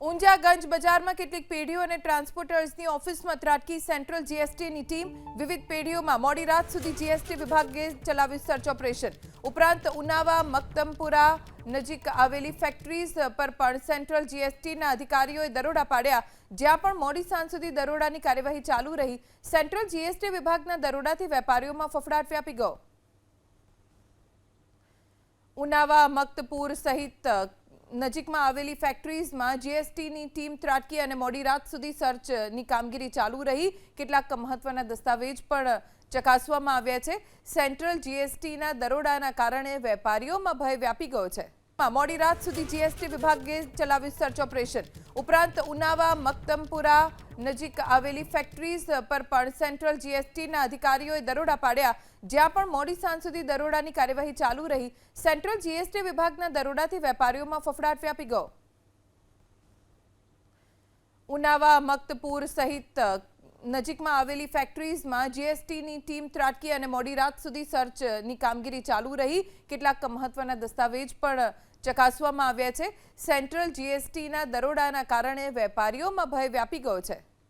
ઊંઝા ગંજ બજારમાં કેટલીક પેઢીઓ અને ટ્રાન્સપોર્ટર્સની ઓફિસમાં ત્રાટકી સેન્ટ્રલ જીએસટીની ટીમ વિવિધ પેઢીઓમાં મોડી રાત સુધી જીએસટી વિભાગે ચલાવ્યું સર્ચ ઓપરેશન. ઉપરાંત ઉનાવા મક્તમપુરા નજીક આવેલી ફેક્ટરીઝ પર પણ સેન્ટ્રલ જીએસટીના અધિકારીઓએ દરોડા પાડ્યા, જ્યાં પણ મોડી સાંજ સુધી દરોડાની કાર્યવાહી ચાલુ રહી. સેન્ટ્રલ જીએસટી વિભાગના દરોડાથી વેપારીઓમાં ફફડાટ વ્યાપી ગયો. ઉનાવા, મક્તપુર સહિત નજીકમાં આવેલી ફેક્ટરીઝમાં જીએસટીની ટીમ ત્રાટકી અને મોડી રાત સુધી સર્ચની કામગીરી ચાલુ રહી. કેટલાક મહત્વના દસ્તાવેજ પણ ચકાસવામાં આવ્યા છે. સેન્ટ્રલ જીએસટીના દરોડાના કારણે વેપારીઓમાં ભય વ્યાપી ગયો છે. મોડી રાત સુધી જીએસટી વિભાગે ચલાવ્યું સર્ચ ઓપરેશન. ઉપરાંત ઉનાવા મક્તમપુરા નજીક આવેલી ફેક્ટરીઝ પર પણ સેન્ટ્રલ જીએસટીના અધિકારીઓએ દરોડા પાડ્યા. જ્યાં પણ મોડી સાંજ સુધી દરોડાની કાર્યવાહી ચાલુ રહી સેન્ટ્રલ જીએસટી વિભાગના દરોડાથી વેપારીઓમાં ફફડાટ વ્યાપી ગયો. ઉનાવા, મક્તપુર સહિત નજીકમાં આવેલી ફેક્ટરીઝમાં જીએસટીની ટીમ ત્રાટકી અને મોડી રાત સુધી સર્ચની કામગીરી ચાલુ રહી. કેટલાક મહત્વના દસ્તાવેજ પણ ચકાસવામાં આવ્યા છે. સેન્ટ્રલ જીએસટીના દરોડાના કારણે વેપારીઓમાં ભય વ્યાપી ગયો છે.